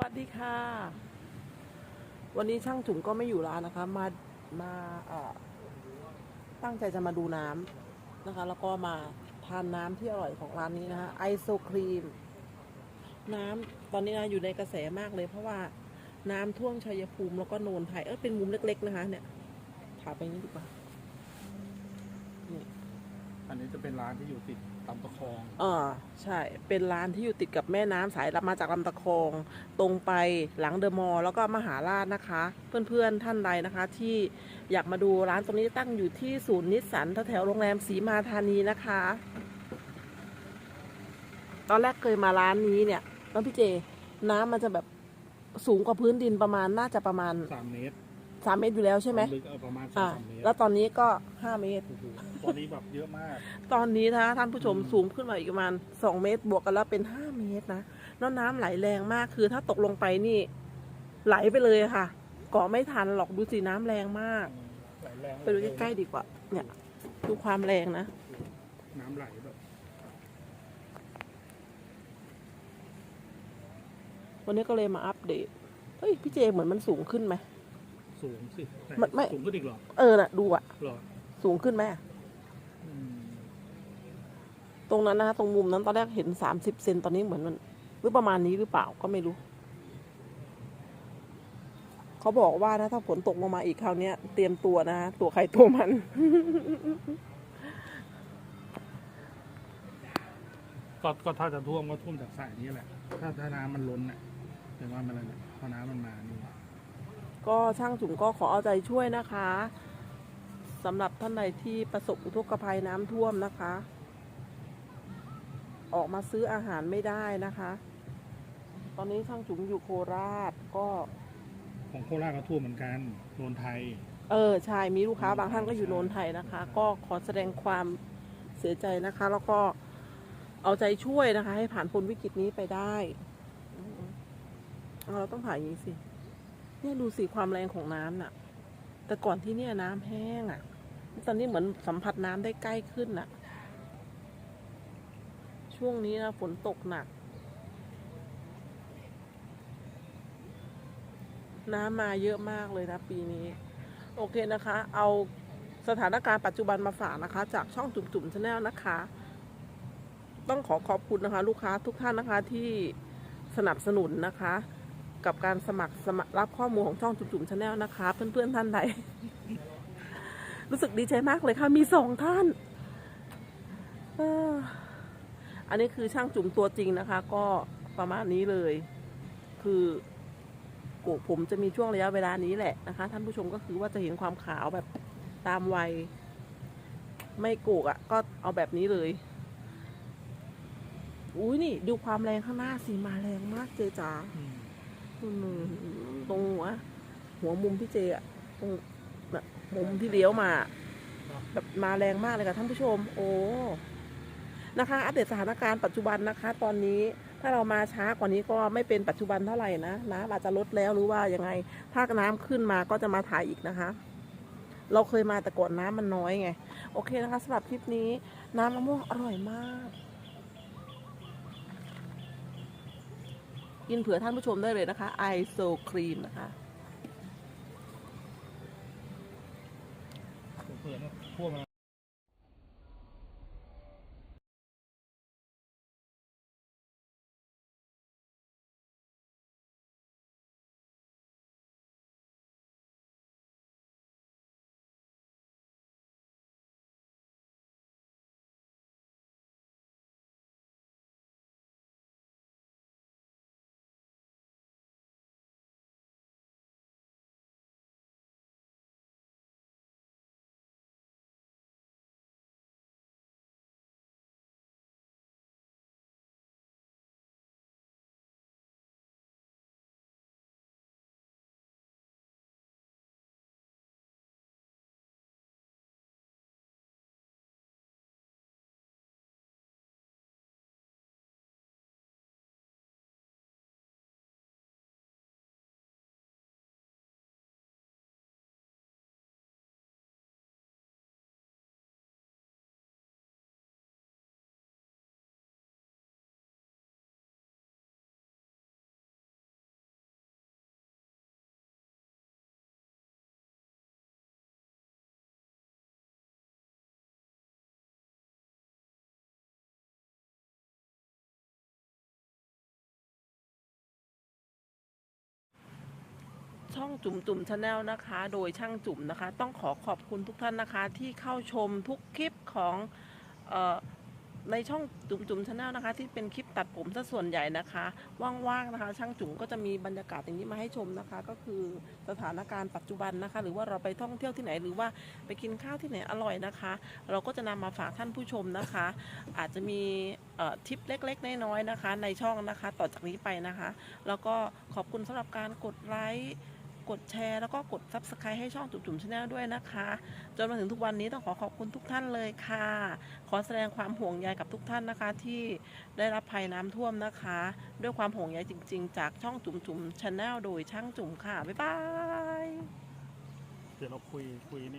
วัสดีค่ะ วันนี้ช่างจุ๋มก็ไม่อยู่ร้านนะคะ มา มาตั้งใจจะมาดูน้ำนะคะ แล้วก็มาทานน้ำที่อร่อยของร้านนี้นะคะไอโซครีม น้ำตอนนี้นะอยู่ในกระแสมากเลย เพราะว่าน้ำท่วมชัยภูมิแล้วก็โนนไทย เออเป็นมุมเล็ก ๆ นะคะ เนี่ยถามไปนี้ดีกว่า อันนี้จะเป็นร้านที่อยู่ติดตำตะคองอ่าใช่ เป็นร้านที่อยู่ติดกับแม่น้ำสายรับมาจากลำตะคอง ตรงไปหลังเดอะมอลล์แล้วก็มหาราชนะคะ เพื่อนๆท่านใดนะคะ ที่อยากมาดูร้านตรงนี้ตั้งอยู่ที่ศูนย์นิสสันแถวๆโรงแรมสีมาธานีนะคะ ตอนแรกเคยมาร้านนี้เนี่ยน้องพี่เจ น้ำมันจะแบบสูงกว่าพื้นดินประมาณน่าจะประมาณ สามเมตร สามเมตรอยู่แล้วใช่ไหมความลึกเออประมาณสองอ่าสามเมตรแล้วตอนนี้ก็ห้าเมตร โอ้โหตอนนี้แบบเยอะมาก ตอนนี้นะคะท่านผู้ชมสูงขึ้นมาอีกประมาณสองเมตร บวกกันแล้วเป็นห้าเมตรนะแล้วน้ำไหลแรงมากคือถ้าตกลงไปนี่ ไหลไปเลยอะค่ะเกาะไม่ทันหรอกดูสิน้ำแรงมาก ไหลแรงไปดูใกล้ๆดีกว่า เนี่ยดูความแรงนะน้ำไหลแบบวันนี้ก็เลยมาอัปเดตเฮ้ยพี่เจเหมือนมันสูงขึ้นไหม สูงสิแต่มันไม่ สูงขึ้นอีกเหรอเออน่ะดูอะเหรอสูงขึ้นไหมอืมตรงนั้นนะคะตรงมุมนั้นตอนแรกเห็นสามสิบเซนตอนนี้เหมือนมันหรือประมาณนี้หรือเปล่าก็ไม่รู้ เขาบอกว่านะถ้าฝนตกลงมาอีกคราวเนี้ย เตรียมตัวนะ ตัวใครตัวมัน ก็ก็ถ้าจะท่วมก็ท่วมจากสายนี้แหละ ถ้าถ้าน้ำมันล้นน่ะแต่ว่ามันอะไรเนี่ยพอน้ำมันมานี่ ก็ช่างจุ๋มก็ขอเอาใจช่วยนะคะสำหรับท่านใดที่ประสบอุทกภัยน้ำท่วมนะคะ ออกมาซื้ออาหารไม่ได้นะคะ ตอนนี้ช่างจุ๋มอยู่โคราชก็ ของโคราชก็ท่วมเหมือนกันโนนไทย เออใช่มีลูกค้าบางท่านก็อยู่โนนไทยนะคะ ก็ขอแสดงความเสียใจนะคะ แล้วก็เอาใจช่วยนะคะ ให้ผ่านพ้นวิกฤตนี้ไปได้อืมเอาเราต้องถ่ายอย่างนี้สิ เนี่ยดูสิความแรงของน้ำน่ะ แต่ก่อนที่เนี่ยน้ำแห้งอะ ตอนนี้เหมือนสัมผัสน้ำได้ใกล้ขึ้นน่ะ ช่วงนี้นะฝนตกหนัก น้ำมาเยอะมากเลยนะปีนี้ โอเคนะคะ เอาสถานการณ์ปัจจุบันมาฝากนะคะ จากช่องจุ่มจุ่มชาแนลนะคะ ต้องขอขอบคุณนะคะ ลูกค้าทุกท่านนะคะที่สนับสนุนนะคะ กับการสมัครสมัครรับข้อมูลของช่องจุ่มจุ่มชาแนลนะคะ เพื่อนๆท่านใด รู้สึกดีใจมากเลยค่ะ มีสองท่านอันนี้คือช่างจุ่มตัวจริงนะคะ ก็ประมาณนี้เลย คือโกกผมจะมีช่วงระยะเวลานี้แหละนะคะ ท่านผู้ชมก็คือว่าจะเห็นความขาวแบบตามวัย ไม่โกกอะ่ะ ก็เอาแบบนี้เลยอุ้ยนี่ ดูความแรงข้างหน้าสิมาแรงมากเจจ๋า ตรงหัวหัวมุมพี่เจอะตรงแบบมุมที่เลี้ยวมา แบบมาแรงมากเลยค่ะท่านผู้ชม โอ้นะคะ อัปเดตสถานการณ์ปัจจุบันนะคะ ตอนนี้ถ้าเรามาช้ากว่านี้ก็ไม่เป็นปัจจุบันเท่าไหร่นะน้ำอาจจะลดแล้วหรือว่ายังไง ถ้าน้ำขึ้นมาก็จะมาถ่ายอีกนะคะ เราเคยมาแต่ก่อนน้ำมันน้อยไง โอเคนะคะสำหรับคลิปนี้ น้ำมะม่วงอร่อยมาก กินเผื่อท่านผู้ชมได้เลยนะคะไอโซครีมนะคะเผื่อๆท่วมมา ช่องจุ๋มจุ๋มชาแนลนะคะ โดยช่างจุ๋มนะคะ ต้องขอขอบคุณทุกท่านนะคะ ที่เข้าชมทุกคลิปของออในช่องจุ๋มจุ๋มชาแนลนะคะ ที่เป็นคลิปตัดผมซะส่วนใหญ่นะคะ ว่างๆนะคะ ช่างจุ๋มก็จะมีบรรยากาศอย่างนี้มาให้ชมนะคะ ก็คือสถานการณ์ปัจจุบันนะคะ หรือว่าเราไปท่องเที่ยวที่ไหน หรือว่าไปกินข้าวที่ไหนอร่อยนะคะ เราก็จะนำมาฝากท่านผู้ชมนะคะ อาจจะมีทิปเล็กๆน้อยๆนะคะ ในช่องนะคะ ต่อจากนี้ไปนะคะ แล้วก็ขอบคุณสำหรับการกดไลค์ กดแชร์ แล้วก็กด Subscribe ให้ช่องจุ๋มจุ๋มชาแนลด้วยนะคะ จนมาถึงทุกวันนี้ต้องขอขอบคุณทุกท่านเลยค่ะ ขอแสดงความห่วงใยกับทุกท่านนะคะ ที่ได้รับภัยน้ำท่วมนะคะ ด้วยความห่วงใยจริง ๆ จากช่องจุ๋มจุ๋มชาแนลโดยช่างจุ๋มค่ะบ๊ายบาย เดี๋ยวเราคุยคุยนี่